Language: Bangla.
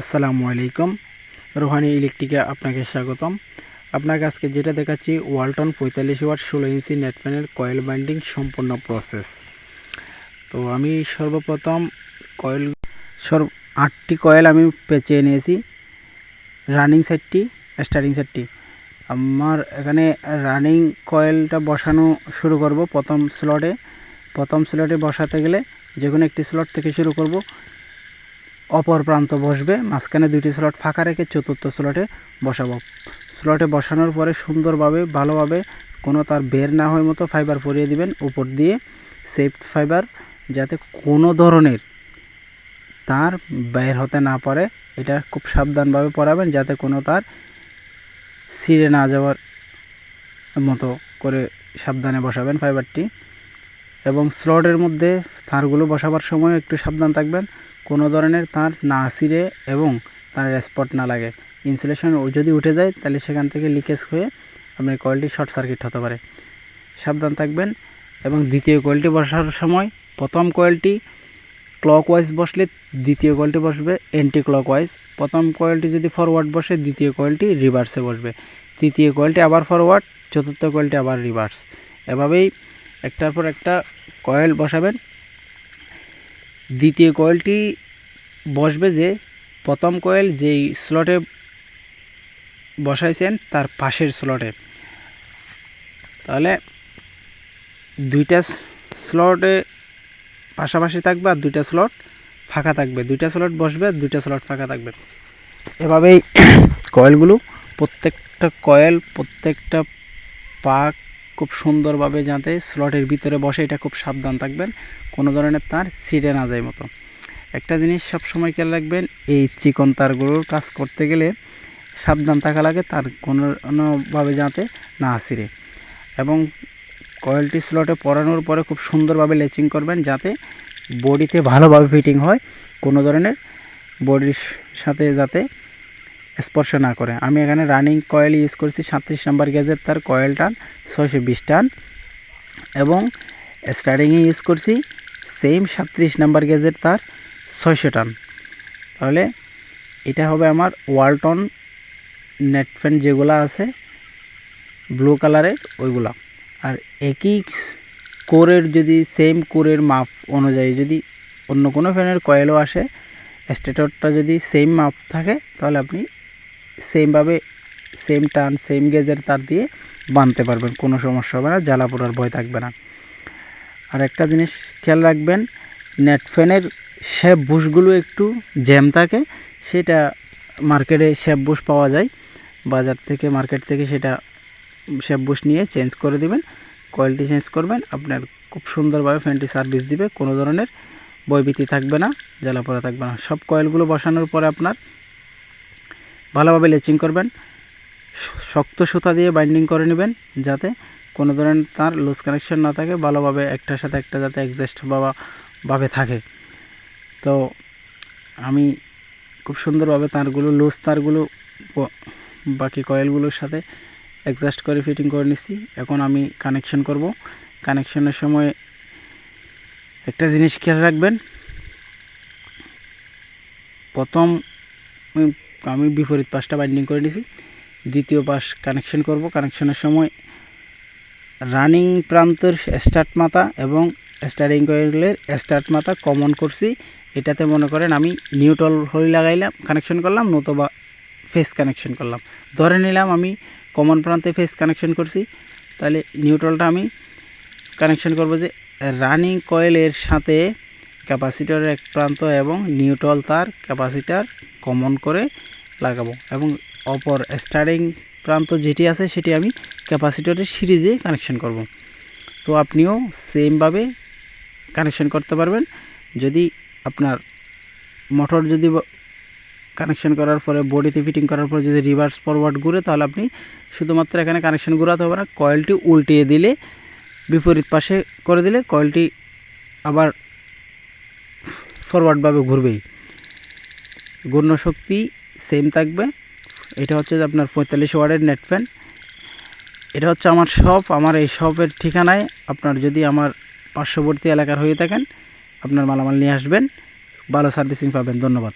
আসসালামু আলাইকুম। রোহানি ইলেকট্রিকে আপনাকে স্বাগতম। আপনাকে আজকে যেটা দেখাচ্ছি, ওয়ালটন পঁয়তাল্লিশ ওয়াট ষোলো ইঞ্চি নেট ফ্যানের কয়েল বাইন্ডিং সম্পূর্ণ প্রসেস। তো আমি সর্বপ্রথম কয়েল সর্ব আটটি কয়েল আমি পেঁচিয়ে নিয়েছি। রানিং সেটটি স্টার্টিং সেটটি আমার এখানে রানিং কয়েলটা বসানো শুরু করব প্রথম স্লটে। প্রথম স্লটে বসাতে গেলে যে কোনো একটি স্লট থেকে শুরু করব। অপর প্রান্ত বসবে, মাঝখানে দুইটি স্লট ফাঁকা রেখে চতুর্থ স্লটে বসাবো। স্লটে বসানোর পরে সুন্দরভাবে, ভালোভাবে কোনো তার বের না হওয়ার মতো ফাইবার পরিয়ে দিবেন, উপর দিয়ে সেফ ফাইবার যাতে কোনো ধরনের তার বের হতে না পারে। এটা খুব সাবধানভাবে পরাবেন, যাতে কোনো তার ছিঁড়ে না যাওয়ার মতো করে সাবধানে বসাবেন ফাইবারটি এবং স্লটের মধ্যে তারগুলো বসাবার সময় একটু সাবধান থাকবেন। কোনো ধরনের তার না ছিঁড়ে এবং তার স্পট না লাগে। ইনসুলেশন যদি উঠে যায়, তাহলে সেখান থেকে লিকেজ হয়ে আপনার কয়েলটি শর্ট সার্কিট হতে পারে। সাবধান থাকবেন এবং দ্বিতীয় কয়েলটি বসার সময় প্রথম কয়েলটি ক্লক ওয়াইজ বসলে দ্বিতীয় কয়েলটি বসবে অ্যান্টি ক্লক ওয়াইজ প্রথম কয়েলটি যদি ফরওয়ার্ড বসে, দ্বিতীয় কয়েলটি রিভার্সে বসবে। তৃতীয় কয়েলটি আবার ফরওয়ার্ড চতুর্থ কয়েলটি আবার রিভার্স এভাবেই একটার পর একটা কয়েল বসাবেন। দ্বিতীয় কয়েলটি বসবে যে প্রথম কয়েল যেই স্লটে বসাইছেন, তার পাশের স্লটে। তাহলে দুইটা স্লটে পাশাপাশি থাকবে আর দুইটা স্লট ফাঁকা থাকবে। দুইটা স্লট বসবে, দুইটা স্লট ফাঁকা থাকবে। এভাবেই কয়েলগুলো প্রত্যেকটা কয়েল, প্রত্যেকটা পাক খুব সুন্দরভাবে যাতে স্লটের ভিতরে বসে এটা খুব সাবধান থাকবেন, কোনো ধরনের তার ছিঁড়ে না যায় মতো। একটা জিনিস সব সময় খেয়াল রাখবেন, এই চিকন তারগুলোর কাজ করতে গেলে সাবধান থাকা লাগে, তার কোনোভাবে যাতে না ছিঁড়ে। এবং কয়েলটি স্লটে পরানোর পরে খুব সুন্দরভাবে লেচিং করবেন, যাতে বডিতে ভালোভাবে ফিটিং হয়, কোনো ধরনের বডির সাথে যাতে স্পর্শ না করে। আমি এখানে রানিং কয়েল ইউজ করছি, সাঁত্রিশ নাম্বার গ্যাজের তার কয়েল টান ছয়শো বিশ টান। এবং স্টার্টিংয়ে ইউজ করছি সেম সাঁত্রিশ নাম্বার গ্যাজের তার ছয়শো টান। তাহলে এটা হবে আমার ওয়ালটন নেট ফ্যান যেগুলো আছে ব্লু কালারের ওইগুলা। আর একই কোরের যদি সেম কোরের মাপ অনুযায়ী যদি অন্য কোনো ফ্যানের কয়েলও আসে স্টেটরটা যদি সেম মাপ থাকে, তাহলে আপনি সেমভাবে সেম টান, সেম গেজের তার দিয়ে বাঁধতে পারবেন, কোনো সমস্যা হবে না, জ্বালা পোড়ার ভয় থাকবে না। আর একটা জিনিস খেয়াল রাখবেন, নেট ফ্যানের শেপ বুশগুলো একটু জ্যাম থাকে, সেটা মার্কেটে শেপ বুশ পাওয়া যায়। বাজার থেকে, মার্কেট থেকে সেটা শেপ বুশ নিয়ে চেঞ্জ করে দিবেন, কোয়ালিটি চেঞ্জ করবেন, আপনার খুব সুন্দরভাবে ফ্যানটি সার্ভিস দিবে, কোনো ধরনের বইবিতি থাকবে না, জ্বালা পোড়া থাকবে না। সব কয়েলগুলো বসানোর পরে আপনার ভালোভাবে লেচিং করবেন, শক্ত সুতা দিয়ে বাইন্ডিং করে নেবেন, যাতে কোনো ধরনের তার লুজ কানেকশন না থাকে, ভালোভাবে একটার সাথে একটা যাতে অ্যাডজাস্ট ভাবে থাকে। তো আমি খুব সুন্দরভাবে তারগুলো লুজ তারগুলো, বাকি কয়েলগুলোর সাথে অ্যাডজাস্ট করে ফিটিং করে নিচ্ছি। এখন আমি কানেকশন করব। কানেকশনের সময় একটা জিনিস খেয়াল রাখবেন। প্রথম আমি বিপরীত পাশটা বাইন্ডিং করে নিছি। দ্বিতীয় পাশ কানেকশন করব। কানেকশনের সময় রানিং প্রান্তের স্টার্ট মাথা এবং স্টারিং কয়েলের স্টার্ট মাথা কমন করছি। এটাতে মনে করেন আমি নিউট্রাল হলি লাগাইলাম কানেকশন করলাম, নতুবা ফেস কানেকশন করলাম। ধরে নিলাম আমি কমন প্রান্তে ফেস কানেকশন করছি। তাহলে নিউট্রালটা আমি কানেকশন করব যে রানিং কয়েলের সাথে ক্যাপাসিটরের এক প্রান্ত এবং নিউট্রাল তার ক্যাপাসিটার কমন করে লাগাবো এবং অপর স্টারিং প্রান্ত যেটি আছে সেটি আমি ক্যাপাসিটরের সিরিজে কানেকশন করব। তো আপনিও সেমভাবে কানেকশন করতে পারবেন। যদি আপনার মোটর যদি কানেকশন করার পরে বডিতে ফিটিং করার পরে যদি রিভার্স ফরওয়ার্ড ঘুরে, তাহলে আপনি শুধুমাত্র এখানে কানেকশন ঘুরাতে হবে না কয়েলটি উল্টিয়ে দিলে, বিপরীত পাশে করে দিলে কয়েলটি আবার ফরওয়ার্ডভাবে ঘুরবেই। ঘূর্ণ শক্তি সেম থাকবে। এটা হচ্ছে আপনার পঁয়তাল্লিশ ওয়ার্ডের নেট ফ্যান এটা হচ্ছে আমার শপ আমার এই শপের ঠিকানায় আপনার যদি আমার পার্শ্ববর্তী এলাকার হয়ে থাকেন, আপনার মালামাল নিয়ে আসবেন, ভালো সার্ভিসিং পাবেন, ধন্যবাদ।